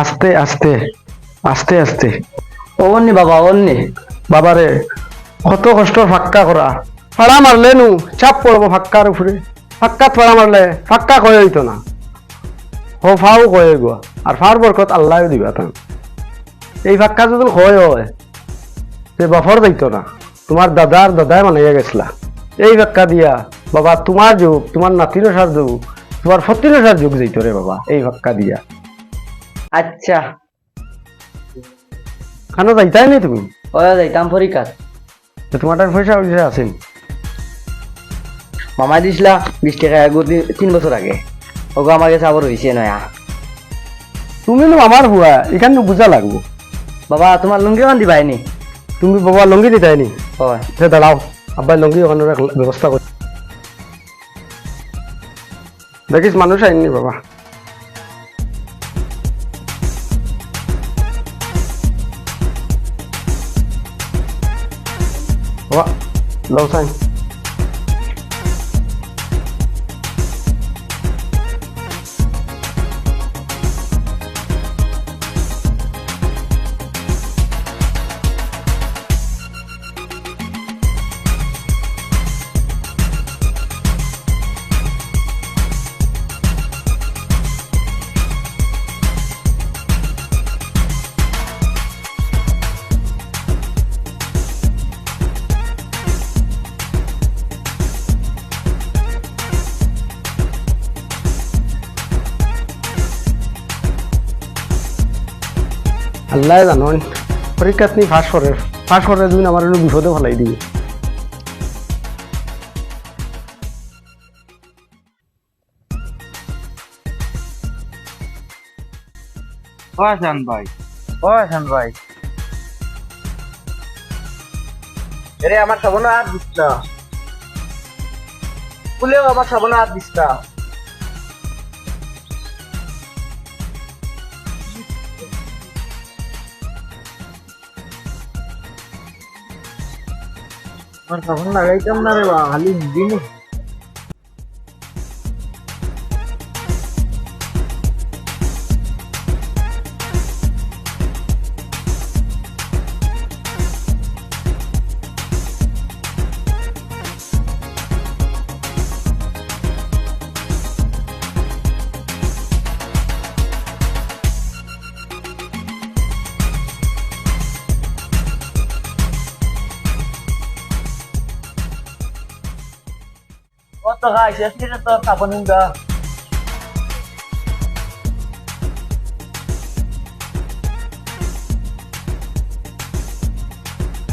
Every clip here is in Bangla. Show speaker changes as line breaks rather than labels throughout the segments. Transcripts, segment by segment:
আস্তে আস্তে আস্তে আস্তে।
অন্নি বাবা অন্নি।
বাবারে, কত কষ্ট ফাক্কা করা। ফাড়া মারলে নু, চাপ পড়ব ফাক্কার উপরে। ফাক্কাত ফাড়া মারলে ফাক্কা কয়ে হইতো না। হো ফাও কয়ে গো আর ফার বরকত আল্লাহ দিবা তান। এই ফাক্কা যদি হয় হয়, সে বাফর যাইতো না। তোমার দাদার দাদাই মানাইয়া গেছিলা। এই ফাক্কা দিয়া, বাবা, তোমার যুগ, তোমার নাতির সার যুগ, তোমার ফতির সার যুগ যাইতো রে বাবা, এই ফাক্কা দিয়া।
আচ্ছা।
কেন যাইতাই নি তুমি?
ও যাইতাম পরীক্ষাত
তো তোমার টাকা পয়সা পয়সা আছেন
মামাই দিছিলা বিশ টাকা এগো তিন বছর আগে। ওগো আমার কাছে আবার হয়েছে নয়া।
তুমি নো আমার হুয়া এখানে বুঝা লাগবো।
বাবা তোমার লুঙ্গি মান দিবাই
তুমি বাবা লঙ্গি দিতাই নি?
হয়।
দাঁড়াও আব্বাই লঙ্গি ওখানে ব্যবস্থা কর দেখিস মানুষ আইনি বাবা। বাবা লও সাইন আল্লাহ জানন পরীক্ষাত নি ফাঁস করে ফাঁস করে তুমি আমার বিপদে ফেলাই দিবি
ভাই। ভাই। আমার সাবনা হাত দিস না আমার সাবনা হাত দিস না আমার সাবন লাগাইতাম না রে বা খালি দিন কত খাই শেষ করে তো সাবন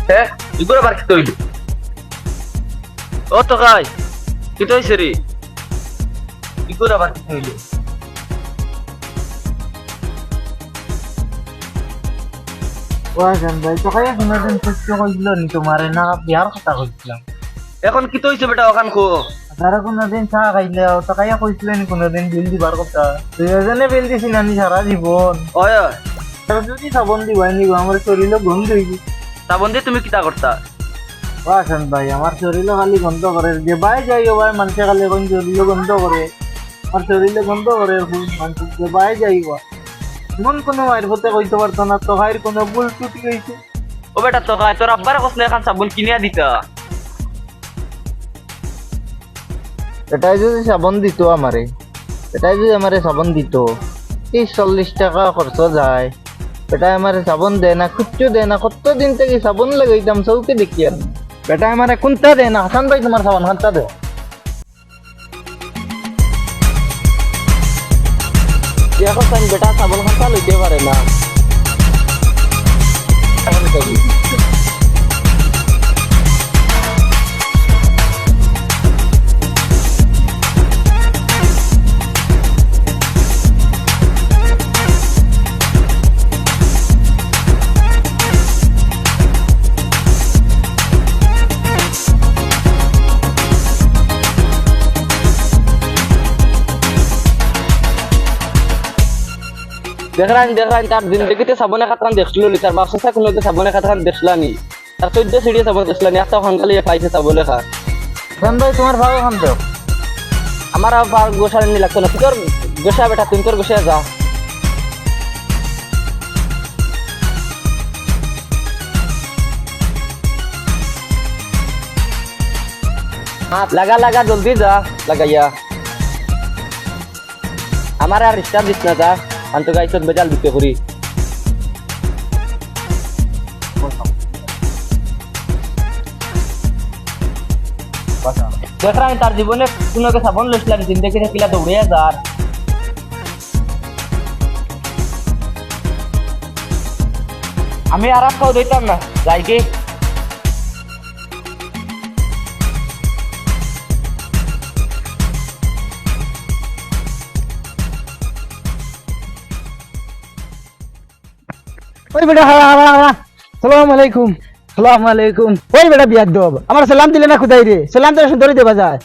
হ্যাঁ ইগুলো আবার কি তৈল ও তো কাই কি তৈছে রে ইগুলো
তো বিয়ার কথা কইছিলাম
এখন কি তৈছে বেটা ওখান খো
তারা কোনদিন চা খাইলে তো খাইয়া কইছিল নি কোনদিন বিল দিবার কথা। তুই এজনে বিল দিছি নানি সারা জীবন
ওই
তারা যদি সাবন দিবাই নিব আমার শরীরে গন্ধ হইব
তাবন দিয়ে তুমি কিতা করতা
ও হাসান ভাই আমার শরীরে খালি গন্ধ করে যে বাই যাই ভাই মানুষে খালি এখন শরীরে গন্ধ করে আমার শরীরে গন্ধ করে মানুষ যে বাই যাইবা মন কোনো মায়ের হতে কইতে পারতো না তো ভাইয়ের কোনো ভুল টুটি গেছে
ও বেটা তো তোর আব্বার কসনে এখন সাবুন কিনিয়া দিতা।
এটাই যদি সাবন দিত আমারে এটাই যদি আমারে সাবন দিত। এই চল্লিশ টাকা খরচ যায়। বেটা আমারে সাবন দেয় না কিচ্ছু দেয় না, কত দিন থেকে সাবন লাগাইতাম চৌকে দেখি আর বেটা আমারে কোনটা দেয় না হাসান ভাই তোমার সাবন হাতটা দে?
বেটা সাবুন খাতা লইতে পারে না? দেখলাম দেখলাম তার জিন্দগিতে সাবনে খাতান দেখছিল তার বাপসা কোনোকে সাবনে খাতান দেখলানি। তার চৈদ্য সিঁড়ি সাবন দেখলানি এত খানকালি পাইছে সাবলে খা
ভাই তোমার ভালো খান তো
আমার আবার গোসা নি লাগতো না তোর গোসা বেটা তুমি তোর গোসা যা লাগা লাগা জলদি যা লাগাইয়া। আমার আর রিস্টার দিস না যা। আন্ত গাইছত বেজাল দিতে করি। দেখরা তার জীবনে কোনোকে সাবন লইছিলাম জিন্দগি থাকিলা দৌড়িয়া যার। আমি আর খাও দিতাম না যাই কি
ওই বেটা, হারা হারা হারা। সালাম আলাইকুম।
সালাম আলাইকুম।
ওই বেটা বিয়াদ দব আমার সালাম দিলে না খুদাই রে? সালাম তো সুন্দরই দেবা যায়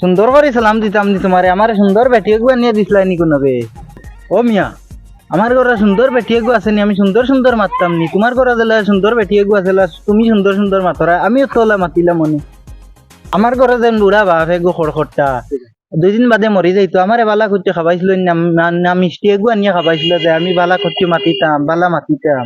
সুন্দর করে সালাম দিতাম নি তোমারে, আমার সুন্দর বেটি এগুয়া নিয়ে দিছিলা নি কোনবে ও মিয়া, আমার ঘরে সুন্দর বেটি এগু আছে নি, আমি সুন্দর সুন্দর মারতাম নি। তোমার ঘরে দিলে সুন্দর বেটি এগু আছে তুমি সুন্দর সুন্দর মাতরা, আমিও তোলা মাতিলাম মনে। আমার ঘরে যেন বুড়া বাপ এগু খড়খড়টা। দুই দিন বাদে মরি যাইতো আমারে বালা খুঁজতে খাবাইছিল, না না মিষ্টি এগু আনিয়ে খাবাইছিল যে, আমি বালা খুঁজতে মাতিতাম বালা মাতিতাম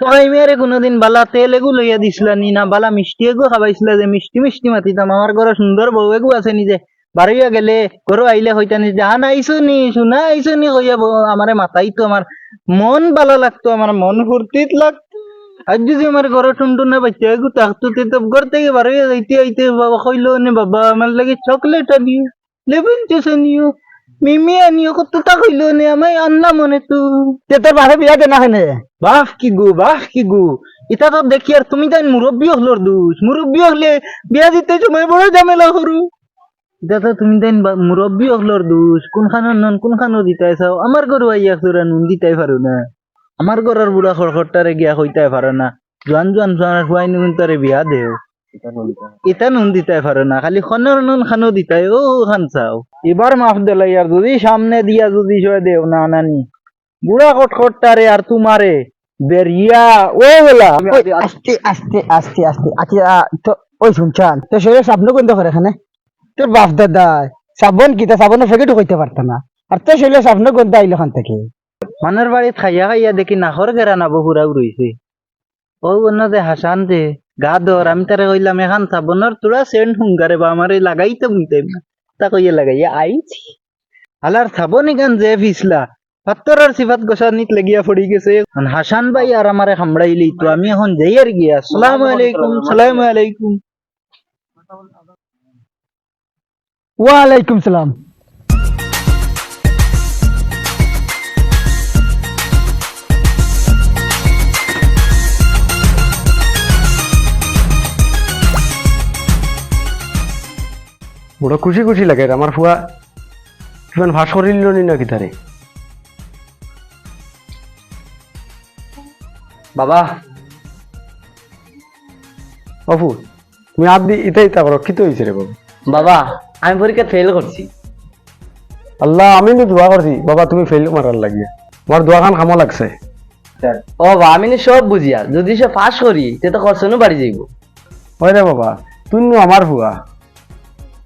তো আমি আরে কোনোদিন বালা তেল এগু লইয়া দিছিলা নি, না বালা মিষ্টি এগু খাবাইছিল যে, মিষ্টি মিষ্টি মাতিতাম আমার ঘরে সুন্দর বউ এগু আছে নি যে বাড়িয়া গেলে ঘর আইলে হইতানি জাহান আইসো নি শুনা আইসো নি, কইয়া আমারে মাতাইতো আমার মন ভালো লাগতো আমার মন ফুর্তিত লাগতো। আজ যদি আমার ঘরে টুনটুনা বাচ্চা এগু থাকতো তে ঘর থেকে বাড়িয়া যাইতে, আইতে বাবা কইলো নে, বাবা আমার লাগে চকলেট আনিও। লেবুন আনিও মিমি আনিও কতটা কইলো নে আমায় আন্না মনে তো।
তে তোর বাহে বিয়া দে না? হেনে
বাহ কি গো বাহ কি গো। এটা তো দেখি আর তুমি তাই মুরব্বী হলোর দোষ। মুরব্বী হলে বিয়া দিতে সময় বড় ঝামেলা করু। এটা তো তুমি তাই মুরব্বী হলোর দোষ। কোনখানো নন কোনখানো দিতাই চাও? আমার গরু আইয়া তোরা নুন দিতাই পারো না। আমার ঘরের বুড়া খড়খড়টারে গিয়া হইতাই পারো না। জোয়ান জোয়ান জোয়ান হুয়াই নুন তারে বিয়া দেও। এটা নুন দিতাই পারো না খালি খনের নুন খানো দিতাই ও খান চাও। এবার মাফ দিলাই আর যদি সামনে দিয়া যদি দেও না নানি। বুড়া আর তোমারে বেরিয়া ও বলা।
আস্তে আস্তে আস্তে আস্তে আচ্ছা তো ওই শুনছান তো সাবন গন্ধ করে এখানে তোর বাপ দাদা সাবন কি তা সাবনের ফেকেটও কইতে পারত না। আর তোর শরীরে সাবন গন্ধ আইলো খান থেকে
মানের বাড়িত খাইয়া খাইয়া দেখি নাহর গেরা নাবো ফুরাও রইছে ও অন্য যে হাসান যে গা দর আমি তারে কইলাম, এখান সাবনের তোরা সেন্ট হুঙ্গারে বা আমারে লাগাইতে বুঝতাম না। তা কইয়া লাগাইয়া আইছি। হালার সাবন এখান যে ফিসলা পাত্তরের সিফাত গোসানিত লাগিয়া পড়ি গেছে। হাসান ভাই আর আমারে খামড়াইলি তো আমি এখন যাই আর গিয়া সালাম আলাইকুম সালাম আলাইকুম।
ওয়ালাইকুম সালাম। বড় খুশি খুশি লাগে আমার ফুয়া কিমান ভাস করিল নি না কিতারে
বাবা।
অপু তুমি দি ইতা ইতা করো কিতো হয়েছে রে বাবু?
বাবা আমি পরীক্ষা ফেল করছি
আল্লাহ আমি নি দোয়া করছি বাবা তুমি ফেল মারার লাগিয়ে। আমার দোয়া খান খামো লাগছে।
ও বাবা আমি নি সব বুঝিয়া যদি সে পাস করি তে তো খরচনও বাড়ি যাইব।
ওই রে বাবা তুই নো আমার ফুয়া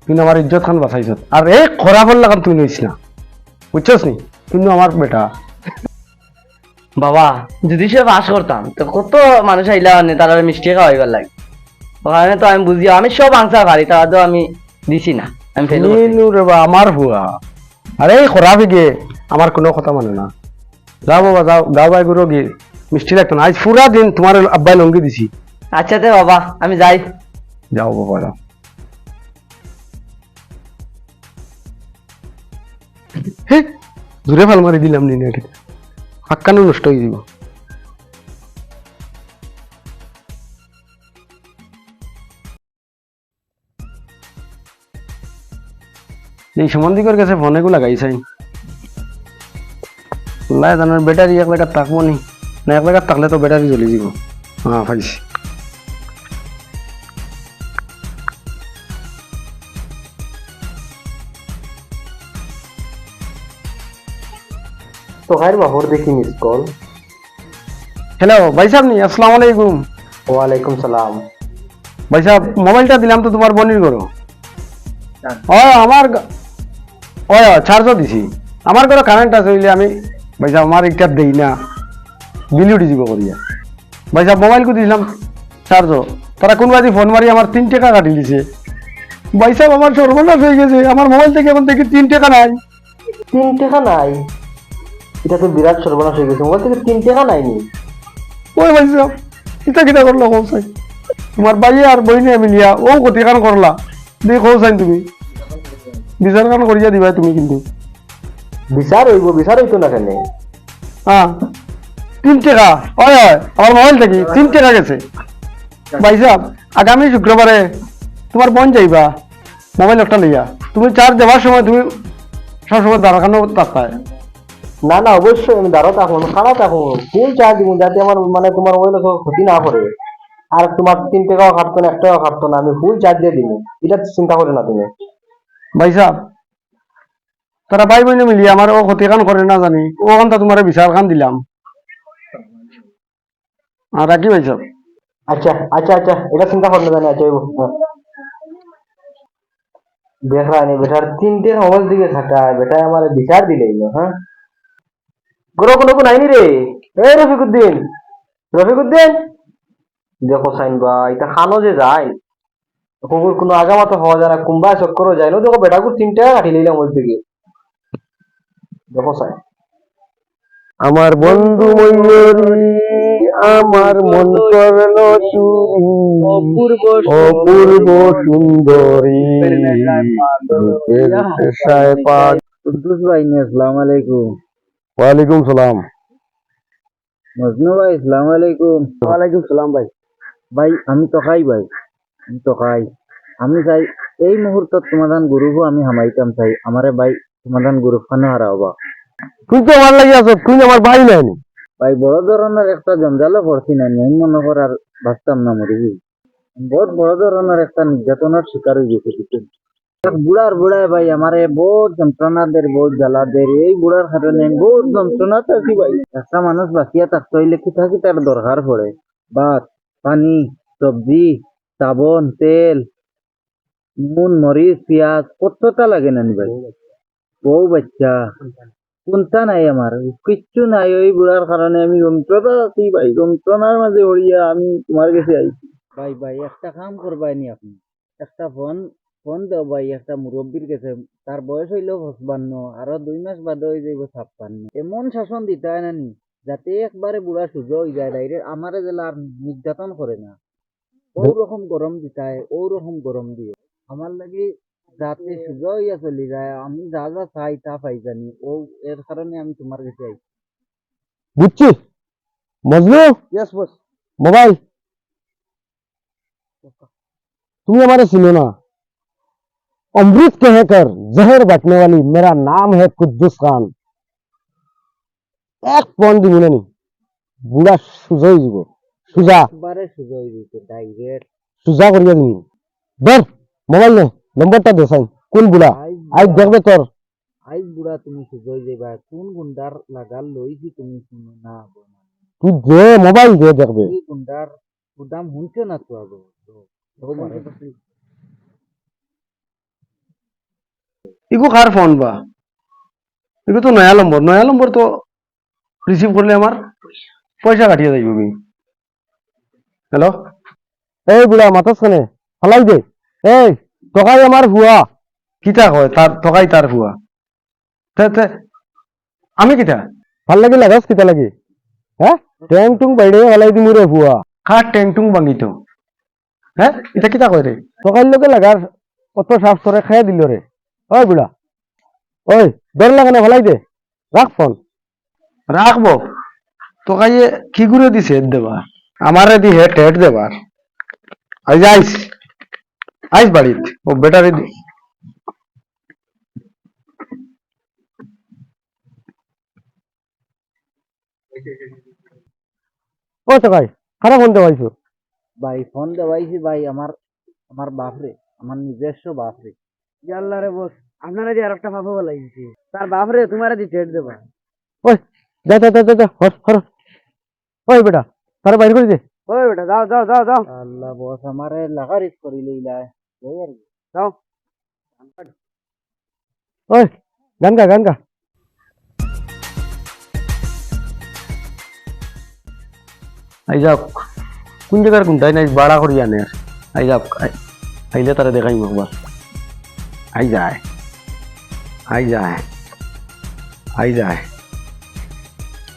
তুই নো আমার ইজ্জত খান বাঁচাইছ। আর এই খরা ফল লাগান তুই নইস না বুঝছস নি? তুই আমার বেটা।
বাবা যদি সে পাস করতাম তো কত মানুষ আইলা মানে তারা মিষ্টি খাওয়াইবার লাগে। ওখানে তো আমি বুঝি আমি সব আনসার পারি তারা তো আমি দিছি না। আমি ফেল
নো রে বা আমার ফুয়া আরে এই খরা ফিগে আমার কোনো কথা মানে না। যাও বাবা যাও গাও বাই গুরো গিয়ে মিষ্টি লাগতো না। আজ পুরা দিন তোমার আব্বাই লঙ্গি দিছি।
আচ্ছা তে বাবা আমি যাই।
যাও বাবা যাও। হে জোরে ফাল মারি দিলাম নি না হাক্কানো নষ্ট হয়ে যাব এই সম্বন্ধিকর কাছে ফোনে গুলা গাইছাই লাই জানার ব্যাটারি এক লাগাত থাকব নি, না এক লাগাত থাকলে তো ব্যাটারি জ্বলি যাব হ্যাঁ পাইছি
তো গায়ের বাহর দেখি মিস কল
হ্যালো ভাই সাহেব নি আসসালামু আলাইকুম।
ওয়ালাইকুম সালাম।
ভাই সাহেব মোবাইলটা দিলাম তো তোমার বনির করো ও আমার ও চার্জও দিছি। আমার ঘরে কারেন্ট আছে হইলে আমি ভাই সাহেব আমার একটা দেই না। বিল উঠি যাব করিয়া। ভাই সাহেব মোবাইল কু দিলাম চার্জও তারা কোন বাজি ফোন মারি আমার তিন টাকা কাটি দিছে। ভাই সাহেব আমার সর্বনাশ হয়ে গেছে। আমার মোবাইল থেকে এখন দেখি তিন টাকা নাই।
তিন টাকা নাই? এটা তো বিরাট সর্বনাশ হয়ে গেছে। মোবাইল থেকে তিন টাকা নাইনি।
ওই ভাই সাহেব কিতা কিতা করল কৌ সাই তোমার ভাইয়ে আর বইনে মিলিয়া ও গতি কান করলা। দিয়ে কৌ চাই তুমি। বিচার কান করিয়া দিবা তুমি কিন্তু।
বিচার হইব বিচার হইতো না কেন?
হ্যাঁ। তিন টাকা হয় হয় আমার মোবাইল থেকে তিন টাকা গেছে। ভাই সাহেব আগামী শুক্রবারে তোমার বোন যাইবা মোবাইল একটা লইয়া। তুমি চার্জ দেওয়ার সময় তুমি সবসময় দাঁড়ানো তাকায়
না না অবশ্যই আমি দাঁড়া থাকুন খারাপ থাকুন ফুল চার্জ দিব যাতে আমার মানে তোমার মোবাইল ক্ষতি না করে। আর তোমার তিন টাকাও কাটতো না এক টাকাও কাটতো না আমি ফুল চার্জ দিয়ে দিব। এটা চিন্তা করে না তুমি।
ভাই সাহেব তারা ভাই বোনে মিলিয়ে আমার ও ক্ষতি কান করে না জানি ও কানটা তোমার বিচার কান দিলাম। আর রাখি ভাই সাহেব
আচ্ছা আচ্ছা আচ্ছা এটা চিন্তা করে না জানি আচ্ছা। দেখ রানি বেটার তিন টাকা মোবাইল দিকে খাটায় বেটা আমার বিচার দিলেই না হ্যাঁ? গরো কোনো কোন আইনি রে। এই রফিকুদ্দিন রফিকুদ্দিন দেখো সাইন এটা খানো যে যায়। কুকুর কোনো আগামাতো হওয়া যায় না কুম্বা চক্করও যায় না। দেখো বেটাকুর তিন টাকা কাটি লইলাম ওই দিকে। দেখো সাইন।
আমার বন্ধু ময়ূরী আমার মন করল চুরি।
অপূর্ব
অপূর্ব সুন্দরী।
ভাই আসসালামু আলাইকুম।
ওয়ালাইকুম সালাম।
মজনু ভাই আসসালামু আলাইকুম।
ওয়ালাইকুম সালাম ভাই।
ভাই আমি টকাই ভাই আমি টকাই আমি চাই এই মুহূর্তত সমাধান গুরুহু আমি হামাইতাম চাই। আমারে ভাই সমাধান গুরু খানে হারাওবা
তুই তো আমার লাগি আছো তুই আমার ভাই নাই
ভাই বড় ধরনের একটা জঞ্জালে পড়ছি না আমি মনে কর আর বাঁচতাম না মরি বহুত বড় ধরনের একটা নির্যাতনের শিকার হয়ে গেছে বুড়ার বুড়ায় ভাই, আমারে বহুত যন্ত্রণা দের বহুত জ্বালা দের এই বুড়ার কারণে বহুত যন্ত্রণা থাকি ভাই। একটা মানুষ বাঁচিয়া থাকতে হইলে কি থাকি তার দরকার পড়ে? ভাত, পানি, সবজি সাবন তেল, নুন, মরিচ, পেঁয়াজ, কতটা লাগে না নি ভাই? বউ বাচ্চা, কোনটা নাই আমার কিচ্ছু নাই। ওই বুড়ার কারণে আমি যন্ত্রণা আছি ভাই। যন্ত্রণার মাঝে হরিয়া আমি তোমার কাছে আইছি ভাই ভাই, একটা কাম করবাই নি আপনি। একটা ফোন ফোন দাও ভাই একটা মুরব্বীর কাছে তার বয়স হইল পঁচপান্ন আরও দুই মাস বাদে হয়ে যাইব ছাপ্পান্ন। এমন শাসন দিতে হয় নানি যাতে একবারে বুড়া সুজ হয়ে যায় ডাইরেক্ট আমার জেলা আর নির্যাতন করে না। ওরকম গরম দিতায় ওরকম গরম দিয়ে। আমার লাগে যাতে সুজা হইয়া চলি যায় আমি যা যা চাই তা পাই জানি। ও এর কারণে আমি তোমার কাছে আইছি
বুঝছি মজনু?
Yes boss
mobile? তুমি আমারে শুনো না? अमृत कहकर जहर बटने वाली मेरा नाम है कुद्दुस खान এক পন দিব না নি বুড়া সুজা হয়ে যাব সুজা
একবারে সুযোগ দিতে ডাইরেক্ট
সুজা করিয়া দিবি ধর মোবাইল নে নম্বরটা দে সাই কোন বুড়া আজ দেখবে তোর
আইজ বুড়া তুমি সুযোগ যাইবা কোন গুন্ডার লাগাল লইছি তুমি শুনো না আবো না।
তুই দে মোবাইল দে দেখবে
এই গুন্ডার গুদাম শুনছো না তো আবো
ইগো কার ফোন বা? ইগো তো নয়া নম্বর নয়া নম্বর তো রিসিভ করলে আমার পয়সা কাটিয়ে যাইব আমি হ্যালো এই বুড়া মাথাস খানে ফালাই দে। এই টকাই আমার ভুয়া। কিতা কয়? তার টকাই তার ভুয়া। তে তে, আমি কিতা? ভালো লাগি লাগাস কিতা লাগি? হ্যাঁ ট্যাং টুং বাইরে ফালাই দিমু রে ভুয়া কার ট্যাং টুং ভাঙিত হ্যাঁ এটা কিতা কয় রে টকাই লগে লাগার কত সাফ করে খাইয়া দিল রে ওই বুড়া। ওই ডর লাগে না ভালাই দে। রাখ ফোন। রাখব। তোকাইয়ে কি করে দিছে হেড দেবার আমারে দি হেড হেড দেবার আজ আইস। আইস বাড়িত। ও বেটারে দি। ও তোকাই খারাপ ফোন দেওয়াইছো।
ভাই ফোন দেওয়াইছি ভাই আমার আমার বাপরে আমার নিজস্ব বাপরে। আল্লাহ রে বস আপনারা যে আর একটা বাপু বলাইছি তার বাপরে তোমার দি টেট দেবা।
ওই যা যা যা যা যা হর হর ওই বেটা তারা বাইর করে দে।
ওই বেটা যাও যাও যাও যাও। আল্লাহ বস আমারে লাগারিস করি লইলা। এই আর কি। যাও।
ওই গান গা গান গা আই যাক কোন জায়গার কোনটাই নাই বাড়া করি আনে? আই যাক আইলে তারা দেখাই একবার। আই যায়। আই যায়। আই যায়।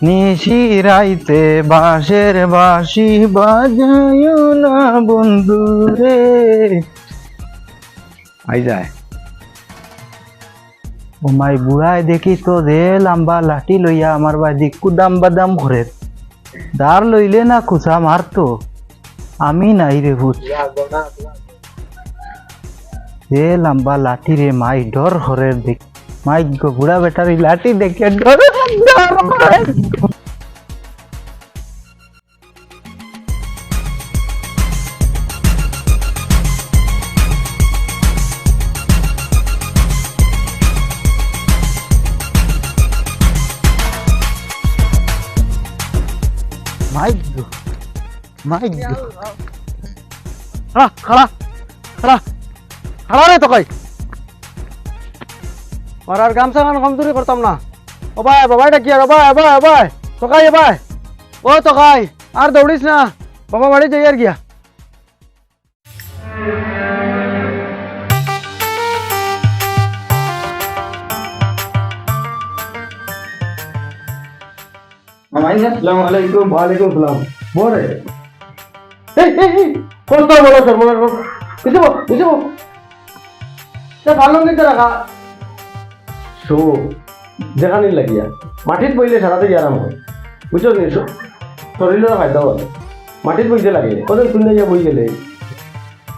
নিশি রাইতে বাঁশের বাঁশি বাজায় না বন্ধু রে
আই যায়।
ও মাই বুড়াই দেখি তো দে লম্বা লাঠি লইয়া আমার বাদি কুদাম বাদাম ঘরে। দার লইলে না কুচা মারতো। আমি নাই রে ভূত। এ লম্বা লাঠি রে মাই ডর হরের দেখ মাই গো বুড়া বেটারি লাঠি দেখে ডর মাই গো মাই গো।
খাড়া খাড়া খাড়া রে তোকাই আর আর গামছা গান কমজোরি করতাম না। ও ভাই বাবাই ডাকি আর? ভাই ভাই ভাই। তোকাই এ ভাই? ও তোকাই আর দৌড়িস না। বাবা বাড়ি যাই আর গিয়া।
আসসালামু আলাইকুম
ওয়ালাইকুম সালাম বরে এই এই এই কত বলো। সে ভালো নিতে রাখা। শো যেখানে লাগিয়া বইলে সারাতে আরাম হয়? বুঝছ নি? বইতে লাগে। ওদের বই গেলে?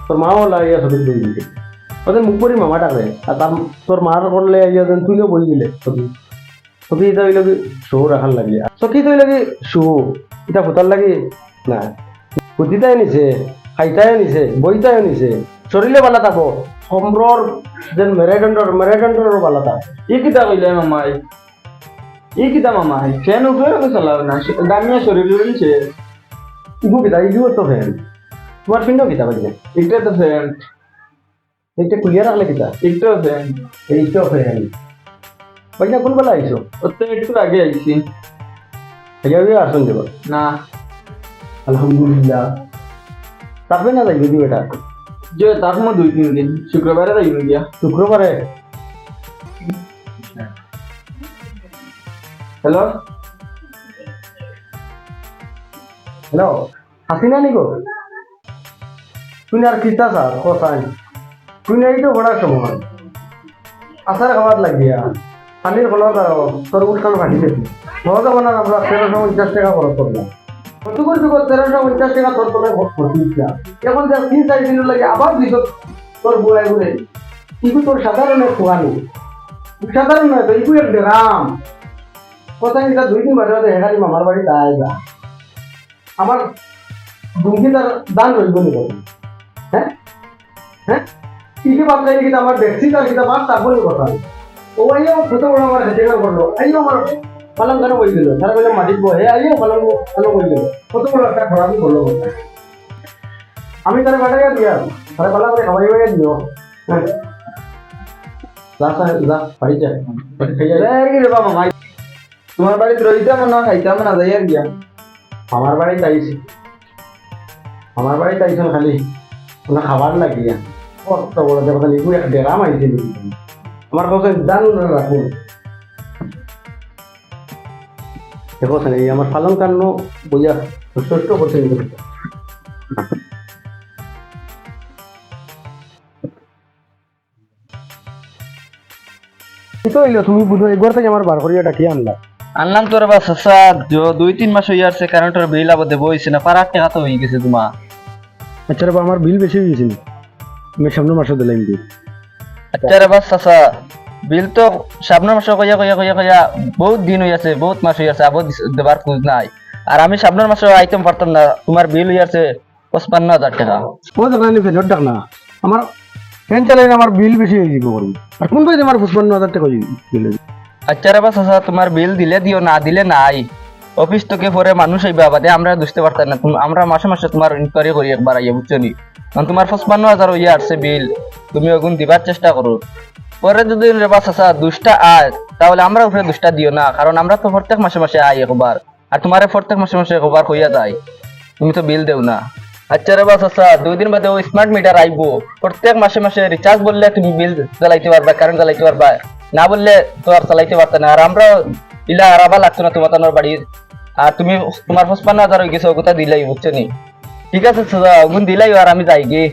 তোর মাও লাগিয়া ছবি বই ওদের মুখ মামা ডাকলে আর তার তোর মার করলে ইয়া যেন তুইও বই গেলে এটা হইল কি শো রাখার লাগে। চকি তো হইল কি শো? এটা ফুটার লাগে? না। পুতিতাই নিছে খাইতাই নিছে বইতাই নিছে। শরীরে বালা থাকো সম্রর যেন মেরুদণ্ডর মেরুদণ্ডর বালা থাক।
ই কিতা কইলে মামাই? ই কিতা মামাই? ফ্যান উপরে তো চালাও না। দামিয়া শরীর রয়েছে
ইগু কিতা? ইগু তো ফ্যান তোমার পিণ্ড কিতা বাজে
একটা তো ফ্যান
এইটা কুলিয়া রাখলে কিতা?
একটা ফ্যান
এইটা ফ্যান বাজনা কোন বেলা আইছো?
ওর তো একটু আগে আইছি।
আইয়া আইয়া আসুন দেব।
না।
আলহামদুলিল্লাহ। থাকবে না যাইবে দি বেটা
যে তার সময় দুই তিন দিন শুক্রবারে যাইব গিয়া
শুক্রবারে?
হ্যালো?
হ্যালো? হাসিনা নি গো? তুই আর কিতা স্যার কোসাই তুই এই তো বড় সময়। আসার খাবার লাগিয়া পানির কলার দ্বারা তোর উঠকান ভাটি দেখি সহজ হবে আমরা তেরোশো পঞ্চাশ টাকা খরচ করলাম কত করে দিব তেরোশো পঞ্চাশ টাকা তোর তোলে ভর্তিটা এখন দেখ, তিন চার দিন লাগে আবার দিত তোর বুড়াই বুড়ে কিন্তু তোর সাধারণের খোয়ানি সাধারণ নয় তো ইকু এক গ্রাম কোথায় এটা দুই দিন বাজে হেডালি মামার বাড়ি তাই যা। আমার দুঙ্গি তার দান রইব নি হ্যাঁ? হ্যাঁ? কিসে বাতলাই কিন্তু আমার দেখছি তার কিতা মাছ তার বলে কথা ও ছোট বড় আমার হেঁটে করল আইও আমার পালং কেন বই দিল? তারা বলে মাটির বই হে আইও পালং কেন বই দিল। কত বড় একটা খরাবি করল। আমি তারা বাটাইয়া দিয়া তারা পালা করে খাবাই বাড়িয়ে দিও
তোমার বাড়িতে রইতাম না খাইতাম না যাই আর গিয়া
আমার বাড়িতে আইছি আমার বাড়িতে আইছেন খালি। কোনো খাবার লাগিয়া কত বড় দেবতা লিখু এক ডেরাম আইছে আমার কাছে দান রাখুন দেখো স্যার এই আমার পালন কান্ন বইয়া করছে কিন্তু তো তুমি বুঝো একবার থেকে আমার বার করিয়া ডাকিয়ে আনলা?
আনলাম তোর বা সসা দুই তিন মাস হয়ে যাচ্ছে কারেন্টের বিল আবার দেবো হয়েছে না পার আট টাকা তো হয়ে গেছে তোমার।
আচ্ছা রে আমার বিল বেশি হয়ে গেছিল। আমি সামনের মাসে দিলাম বিল।
আচ্ছা রে বাস চাচা বিল তো সামনের মাসে কইয়া কইয়া কইয়া কইয়া বহুত দিন হয়ে আছে বহুত মাস হয়ে আছে আবার দেবার খোঁজ নাই। আর আমি সামনের মাসে আইটেম পারতাম না তোমার বিল হয়ে আছে পঁচপান্ন হাজার টাকা।
ও দোকানে ফেরত ডাক না। আমার ফ্যান চালাই আমার বিল বেশি হয়ে যাব আর কোন পাইছে আমার পঁচপান্ন হাজার টাকা বিল
আচ্ছা রে বাস চাচা তোমার বিল দিলে দিও না দিলে নাই। অফিস থেকে পরে মানুষ আইবা বাদে আমরা বুঝতে পারতাম না আমরা মাসে মাসে তোমার ইনকোয়ারি করি একবার আইয়া বুঝছ নি? কারণ তোমার পঁচপান্ন হাজার হইয়া আসছে বিল তুমি ওগুন দিবার চেষ্টা করো। পরে যদি রেবা চাচা দুষ্টা আয়, তাহলে আমরা উপরে দুষ্টা দিও না, কারণ আমরা তো প্রত্যেক মাসে মাসে আই একবার। আর তোমার প্রত্যেক মাসে মাসে একবার হইয়া যায় তুমি তো বিল দেও না। আচ্ছা রে বাস আচ্ছা দুই দিন বাদে ওই স্মার্ট মিটার আইবো। প্রত্যেক মাসে মাসে রিচার্জ বললে তুমি বিল চালাইতে পারবা কারেন্ট চালাইতে পারবা। না বললে তো আর চালাইতে পারতে না। আর আমরা ইলা আরাবা লাগতো না তোমার তোমার বাড়ির আর তুমি তোমার পঁচপান্ন হাজার হয়ে গেছে, ওগুতা দিলাই, বুঝছ নি? ঠিক আছে গুণ দিলাই আর আমি যাই গে।